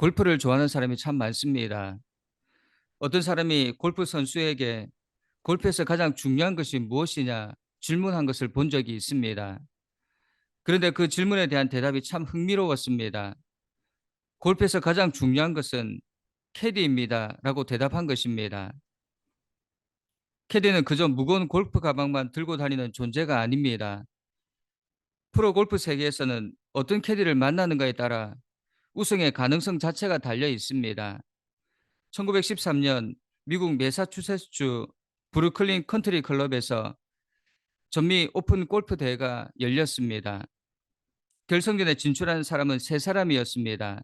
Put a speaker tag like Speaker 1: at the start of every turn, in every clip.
Speaker 1: 골프를 좋아하는 사람이 참 많습니다. 어떤 사람이 골프 선수에게 골프에서 가장 중요한 것이 무엇이냐 질문한 것을 본 적이 있습니다. 그런데 그 질문에 대한 대답이 참 흥미로웠습니다. 골프에서 가장 중요한 것은 캐디입니다. 라고 대답한 것입니다. 캐디는 그저 무거운 골프 가방만 들고 다니는 존재가 아닙니다. 프로 골프 세계에서는 어떤 캐디를 만나는가에 따라 우승의 가능성 자체가 달려 있습니다. 1913년 미국 매사추세츠 브루클린 컨트리 클럽에서 전미 오픈 골프 대회가 열렸습니다. 결승전에 진출한 사람은 세 사람이었습니다.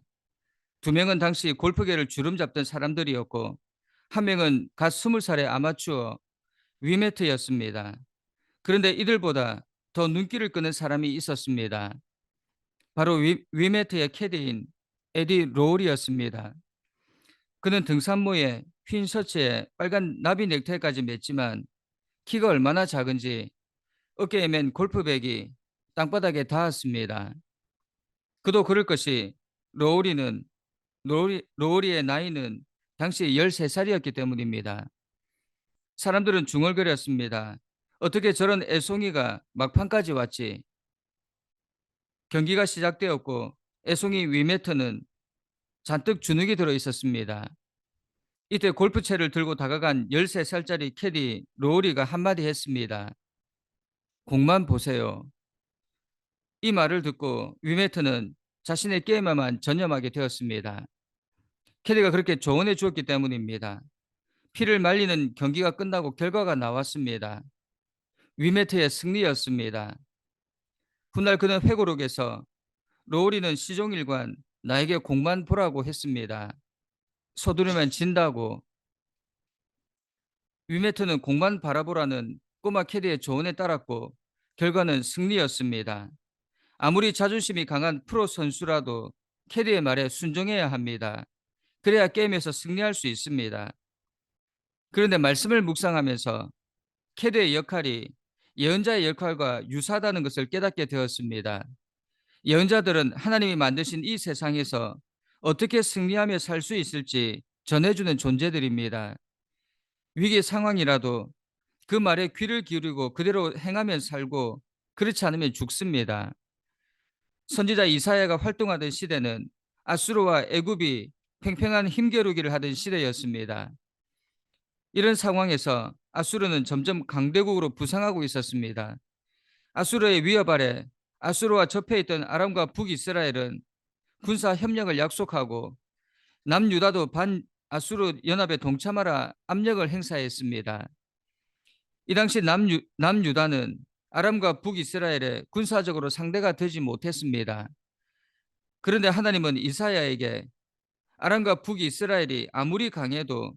Speaker 1: 두 명은 당시 골프계를 주름잡던 사람들이었고 한 명은 갓 20살의 아마추어 위메트였습니다. 그런데 이들보다 더 눈길을 끄는 사람이 있었습니다. 바로 위, 위메트의 캐디인 에디 로울이었습니다. 그는 등산모에 흰 셔츠에 빨간 나비 넥타이까지 맸지만 키가 얼마나 작은지 어깨에 맨 골프백이 땅바닥에 닿았습니다. 그도 그럴 것이 로우리는 로우리, 로우리의 나이는 당시 13살이었기 때문입니다. 사람들은 중얼거렸습니다. 어떻게 저런 애송이가 막판까지 왔지? 경기가 시작되었고 애송이 위메트는 잔뜩 주눅이 들어 있었습니다. 이때 골프채를 들고 다가간 13살짜리 캐디 로우리가 한마디 했습니다. 공만 보세요. 이 말을 듣고 위메트는 자신의 게임에만 전념하게 되었습니다. 캐디가 그렇게 조언해 주었기 때문입니다. 피를 말리는 경기가 끝나고 결과가 나왔습니다. 위메트의 승리였습니다. 훗날 그는 회고록에서 로우리는 시종일관 나에게 공만 보라고 했습니다. 서두르면 진다고. 위메트는 공만 바라보라는 꼬마 캐디의 조언에 따랐고 결과는 승리였습니다. 아무리 자존심이 강한 프로 선수라도 캐디의 말에 순종해야 합니다. 그래야 게임에서 승리할 수 있습니다. 그런데 말씀을 묵상하면서 캐디의 역할이 예언자의 역할과 유사하다는 것을 깨닫게 되었습니다. 예언자들은 하나님이 만드신 이 세상에서 어떻게 승리하며 살 수 있을지 전해주는 존재들입니다. 위기 상황이라도 그 말에 귀를 기울이고 그대로 행하면 살고 그렇지 않으면 죽습니다. 선지자 이사야가 활동하던 시대는 아수르와 애굽이 팽팽한 힘겨루기를 하던 시대였습니다. 이런 상황에서 아수르는 점점 강대국으로 부상하고 있었습니다. 아수르의 위협 아래 아수르와 접해 있던 아람과 북이스라엘은 군사 협력을 약속하고 남유다도 반 아수르 연합에 동참하라 압력을 행사했습니다. 이 당시 남유, 남유다는 아람과 북이스라엘의 군사적으로 상대가 되지 못했습니다. 그런데 하나님은 이사야에게 아람과 북이스라엘이 아무리 강해도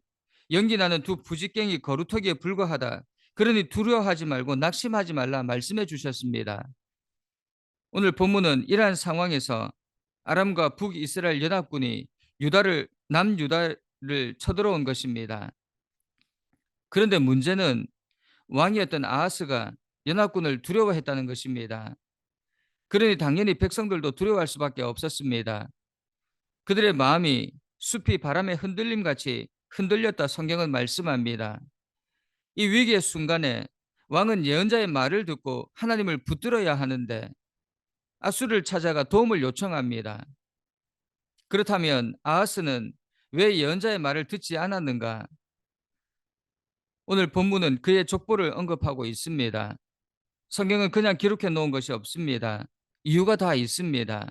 Speaker 1: 연기 나는 두 부직갱이 거루터기에 불과하다. 그러니 두려워하지 말고 낙심하지 말라 말씀해 주셨습니다. 오늘 본문은 이러한 상황에서 아람과 북이스라엘 연합군이 유다를 남유다를 쳐들어온 것입니다. 그런데 문제는 왕이었던 아하스가 연합군을 두려워했다는 것입니다. 그러니 당연히 백성들도 두려워할 수밖에 없었습니다. 그들의 마음이 숲이 바람에 흔들림 같이 흔들렸다 성경은 말씀합니다. 이 위기의 순간에 왕은 예언자의 말을 듣고 하나님을 붙들어야 하는데 아수를 찾아가 도움을 요청합니다. 그렇다면 아하스는 왜 예언자의 말을 듣지 않았는가? 오늘 본문은 그의 족보를 언급하고 있습니다. 성경은 그냥 기록해 놓은 것이 없습니다. 이유가 다 있습니다.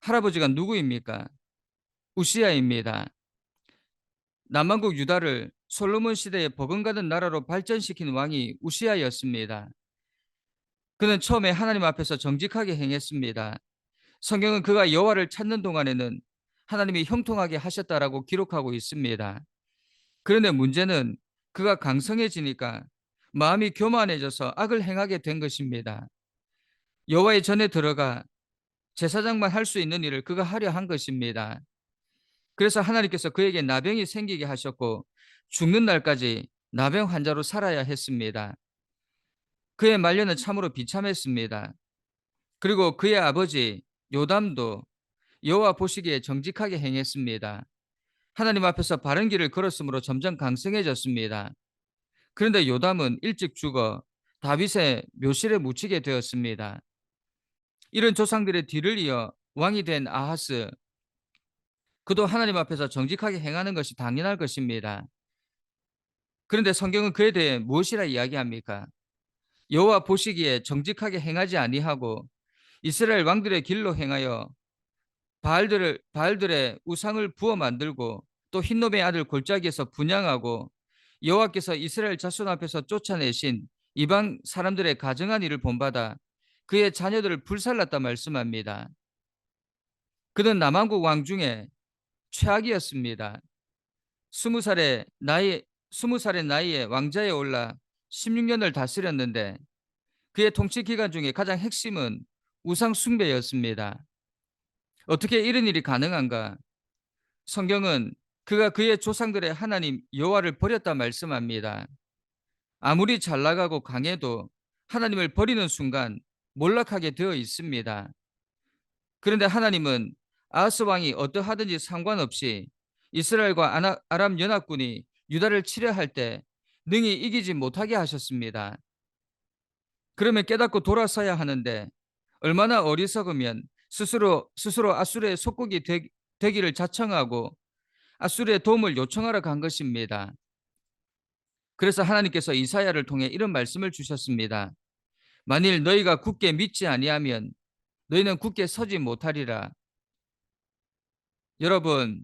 Speaker 1: 할아버지가 누구입니까? 우시아입니다. 남한국 유다를 솔로몬 시대에 버금가는 나라로 발전시킨 왕이 우시아였습니다. 그는 처음에 하나님 앞에서 정직하게 행했습니다. 성경은 그가 여호와를 찾는 동안에는 하나님이 형통하게 하셨다라고 기록하고 있습니다. 그런데 문제는 그가 강성해지니까 마음이 교만해져서 악을 행하게 된 것입니다. 여호와의 전에 들어가 제사장만 할 수 있는 일을 그가 하려 한 것입니다. 그래서 하나님께서 그에게 나병이 생기게 하셨고 죽는 날까지 나병 환자로 살아야 했습니다. 그의 말년은 참으로 비참했습니다. 그리고 그의 아버지 요담도 여호와 보시기에 정직하게 행했습니다. 하나님 앞에서 바른 길을 걸었으므로 점점 강성해졌습니다. 그런데 요담은 일찍 죽어 다윗의 묘실에 묻히게 되었습니다. 이런 조상들의 뒤를 이어 왕이 된 아하스 그도 하나님 앞에서 정직하게 행하는 것이 당연할 것입니다. 그런데 성경은 그에 대해 무엇이라 이야기합니까? 여호와 보시기에 정직하게 행하지 아니하고 이스라엘 왕들의 길로 행하여 바알들을 바알들의 우상을 부어 만들고 또 흰놈의 아들 골짜기에서 분양하고 여호와께서 이스라엘 자손 앞에서 쫓아내신 이방 사람들의 가정한 일을 본받아 그의 자녀들을 불살랐다 말씀합니다. 그는 남한국 왕 중에 최악이었습니다. 스무 살의 나이 스무 살의 나이에 왕자에 올라 16년을 다스렸는데 그의 통치 기간 중에 가장 핵심은 우상 숭배였습니다. 어떻게 이런 일이 가능한가? 성경은 그가 그의 조상들의 하나님 여호와를 버렸다 말씀합니다. 아무리 잘 나가고 강해도 하나님을 버리는 순간 몰락하게 되어 있습니다. 그런데 하나님은 아하스 왕이 어떠하든지 상관없이 이스라엘과 아람 연합군이 유다를 치려할 때 능히 이기지 못하게 하셨습니다. 그러면 깨닫고 돌아서야 하는데 얼마나 어리석으면 스스로 스스로 아수르의 속국이 되, 되기를 자청하고 아수르의 도움을 요청하러 간 것입니다. 그래서 하나님께서 이사야를 통해 이런 말씀을 주셨습니다. 만일 너희가 굳게 믿지 아니하면 너희는 굳게 서지 못하리라. 여러분,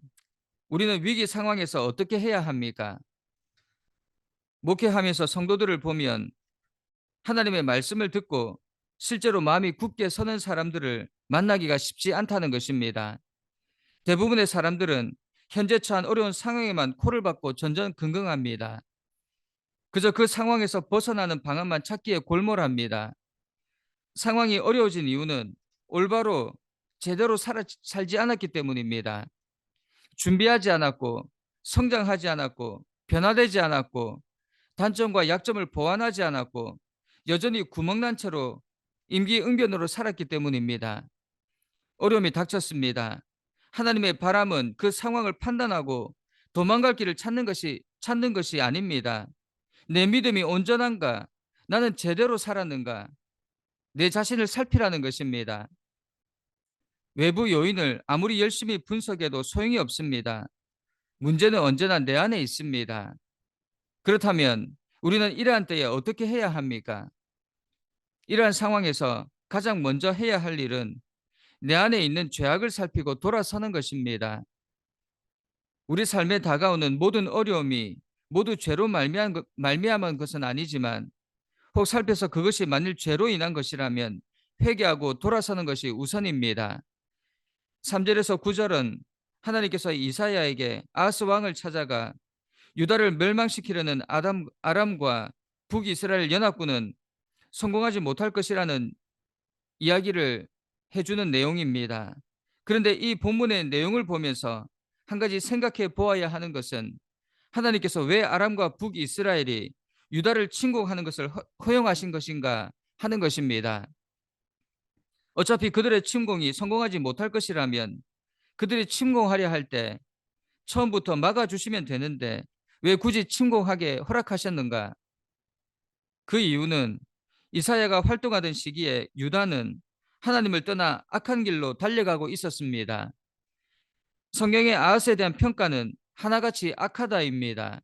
Speaker 1: 우리는 위기 상황에서 어떻게 해야 합니까? 목회하면서 성도들을 보면 하나님의 말씀을 듣고 실제로 마음이 굳게 서는 사람들을 만나기가 쉽지 않다는 것입니다. 대부분의 사람들은 현재 처한 어려운 상황에만 코를 박고 전전긍긍합니다. 그저 그 상황에서 벗어나는 방안만 찾기에 골몰합니다. 상황이 어려워진 이유는 올바로 제대로 살아, 살지 않았기 때문입니다. 준비하지 않았고 성장하지 않았고 변화되지 않았고 단점과 약점을 보완하지 않았고 여전히 구멍난 채로 임기응변으로 살았기 때문입니다. 어려움이 닥쳤습니다. 하나님의 바람은 그 상황을 판단하고 도망갈 길을 찾는 것이 찾는 것이 아닙니다. 내 믿음이 온전한가? 나는 제대로 살았는가? 내 자신을 살피라는 것입니다. 외부 요인을 아무리 열심히 분석해도 소용이 없습니다. 문제는 언제나 내 안에 있습니다. 그렇다면 우리는 이러한 때에 어떻게 해야 합니까? 이러한 상황에서 가장 먼저 해야 할 일은 내 안에 있는 죄악을 살피고 돌아서는 것입니다. 우리 삶에 다가오는 모든 어려움이 모두 죄로 말미암은 것은 아니지만 혹 살펴서 그것이 만일 죄로 인한 것이라면 회개하고 돌아서는 것이 우선입니다. 3절에서 9절은 하나님께서 이사야에게 아스 왕을 찾아가 유다를 멸망시키려는 아담, 아람과 북이스라엘 연합군은 성공하지 못할 것이라는 이야기를 해주는 내용입니다. 그런데 이 본문의 내용을 보면서 한 가지 생각해 보아야 하는 것은 하나님께서 왜 아람과 북이스라엘이 유다를 침공하는 것을 허용하신 것인가 하는 것입니다. 어차피 그들의 침공이 성공하지 못할 것이라면 그들이 침공하려 할 때 처음부터 막아주시면 되는데 왜 굳이 침공하게 허락하셨는가? 그 이유는 이사야가 활동하던 시기에 유다는 하나님을 떠나 악한 길로 달려가고 있었습니다. 성경의 아하스에 대한 평가는 하나같이 악하다입니다.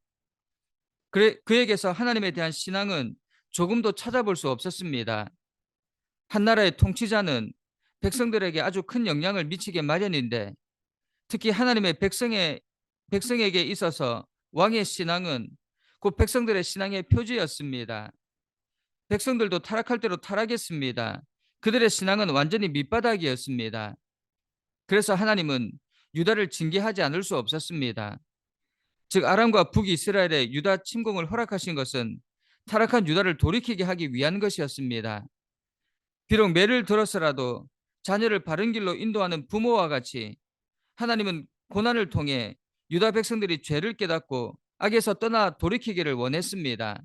Speaker 1: 그래, 그에게서 하나님에 대한 신앙은 조금도 찾아볼 수 없었습니다. 한 나라의 통치자는 백성들에게 아주 큰 영향을 미치게 마련인데 특히 하나님의 백성의 백성에게 있어서 왕의 신앙은 곧 백성들의 신앙의 표지였습니다. 백성들도 타락할 대로 타락했습니다. 그들의 신앙은 완전히 밑바닥이었습니다. 그래서 하나님은 유다를 징계하지 않을 수 없었습니다. 즉 아람과 북이스라엘의 유다 침공을 허락하신 것은 타락한 유다를 돌이키게 하기 위한 것이었습니다. 비록 매를 들어서라도 자녀를 바른 길로 인도하는 부모와 같이 하나님은 고난을 통해 유다 백성들이 죄를 깨닫고 악에서 떠나 돌이키기를 원했습니다.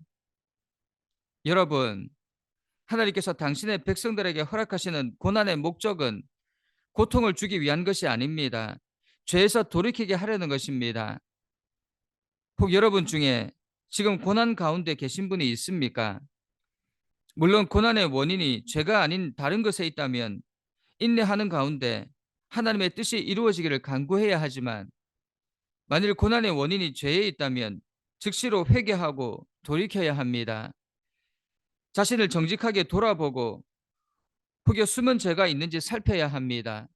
Speaker 1: 여러분, 하나님께서 당신의 백성들에게 허락하시는 고난의 목적은 고통을 주기 위한 것이 아닙니다. 죄에서 돌이키게 하려는 것입니다. 혹 여러분 중에 지금 고난 가운데 계신 분이 있습니까? 물론 고난의 원인이 죄가 아닌 다른 것에 있다면 인내하는 가운데 하나님의 뜻이 이루어지기를 간구해야 하지만 만일 고난의 원인이 죄에 있다면 즉시로 회개하고 돌이켜야 합니다. 자신을 정직하게 돌아보고 혹여 숨은 죄가 있는지 살펴야 합니다.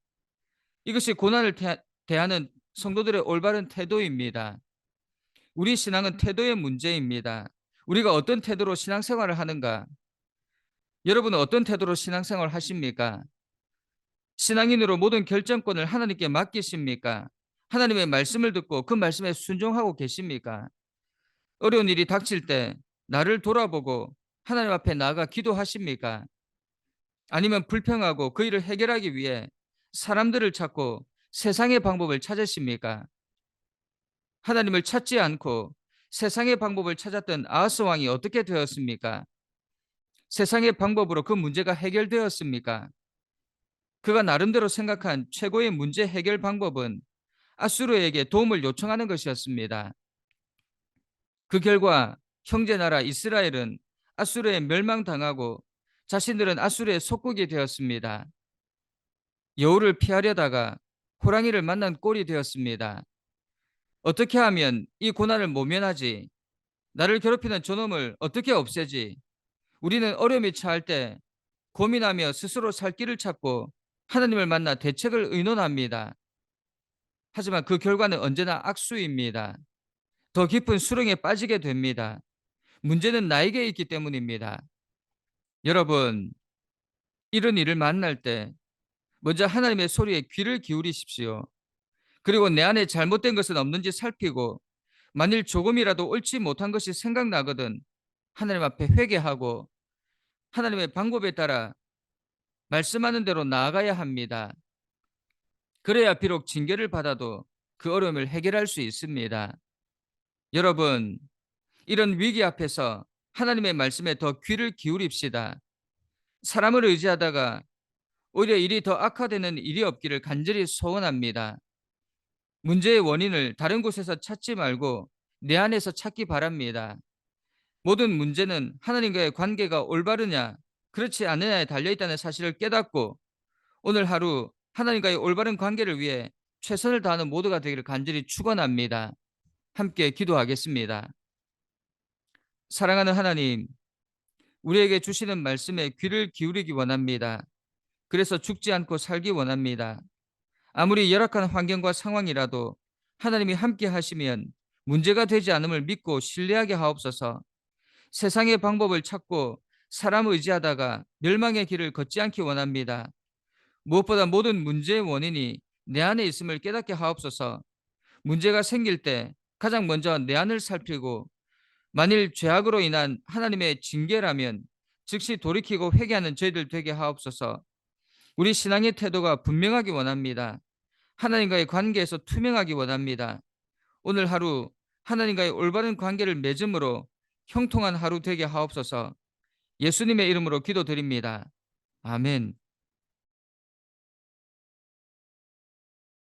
Speaker 1: 이것이 고난을 대하는 성도들의 올바른 태도입니다. 우리 신앙은 태도의 문제입니다. 우리가 어떤 태도로 신앙생활을 하는가? 여러분은 어떤 태도로 신앙생활을 하십니까? 신앙인으로 모든 결정권을 하나님께 맡기십니까? 하나님의 말씀을 듣고 그 말씀에 순종하고 계십니까? 어려운 일이 닥칠 때 나를 돌아보고 하나님 앞에 나아가 기도하십니까? 아니면 불평하고 그 일을 해결하기 위해 사람들을 찾고 세상의 방법을 찾으십니까? 하나님을 찾지 않고 세상의 방법을 찾았던 아하스 왕이 어떻게 되었습니까? 세상의 방법으로 그 문제가 해결되었습니까? 그가 나름대로 생각한 최고의 문제 해결 방법은 아수르에게 도움을 요청하는 것이었습니다. 그 결과 형제 나라 이스라엘은 아수르에 멸망당하고 자신들은 아수르의 속국이 되었습니다. 여우를 피하려다가 호랑이를 만난 꼴이 되었습니다. 어떻게 하면 이 고난을 모면하지? 나를 괴롭히는 저놈을 어떻게 없애지? 우리는 어려움이 처할 때 고민하며 스스로 살 길을 찾고 하나님을 만나 대책을 의논합니다. 하지만 그 결과는 언제나 악수입니다. 더 깊은 수렁에 빠지게 됩니다. 문제는 나에게 있기 때문입니다. 여러분, 이런 일을 만날 때 먼저 하나님의 소리에 귀를 기울이십시오. 그리고 내 안에 잘못된 것은 없는지 살피고 만일 조금이라도 옳지 못한 것이 생각나거든 하나님 앞에 회개하고 하나님의 방법에 따라 말씀하는 대로 나아가야 합니다. 그래야 비록 징계를 받아도 그 어려움을 해결할 수 있습니다. 여러분, 이런 위기 앞에서 하나님의 말씀에 더 귀를 기울입시다. 사람을 의지하다가 오히려 일이 더 악화되는 일이 없기를 간절히 소원합니다. 문제의 원인을 다른 곳에서 찾지 말고 내 안에서 찾기 바랍니다. 모든 문제는 하나님과의 관계가 올바르냐, 그렇지 않느냐에 달려 있다는 사실을 깨닫고 오늘 하루 하나님과의 올바른 관계를 위해 최선을 다하는 모두가 되기를 간절히 축원합니다. 함께 기도하겠습니다. 사랑하는 하나님, 우리에게 주시는 말씀에 귀를 기울이기 원합니다. 그래서 죽지 않고 살기 원합니다. 아무리 열악한 환경과 상황이라도 하나님이 함께 하시면 문제가 되지 않음을 믿고 신뢰하게 하옵소서. 세상의 방법을 찾고 사람 의지하다가 멸망의 길을 걷지 않기 원합니다. 무엇보다 모든 문제의 원인이 내 안에 있음을 깨닫게 하옵소서. 문제가 생길 때 가장 먼저 내 안을 살피고 만일 죄악으로 인한 하나님의 징계라면 즉시 돌이키고 회개하는 저희들 되게 하옵소서. 우리 신앙의 태도가 분명하기 원합니다. 하나님과의 관계에서 투명하기 원합니다. 오늘 하루 하나님과의 올바른 관계를 맺음으로 형통한 하루 되게 하옵소서. 예수님의 이름으로 기도드립니다. 아멘.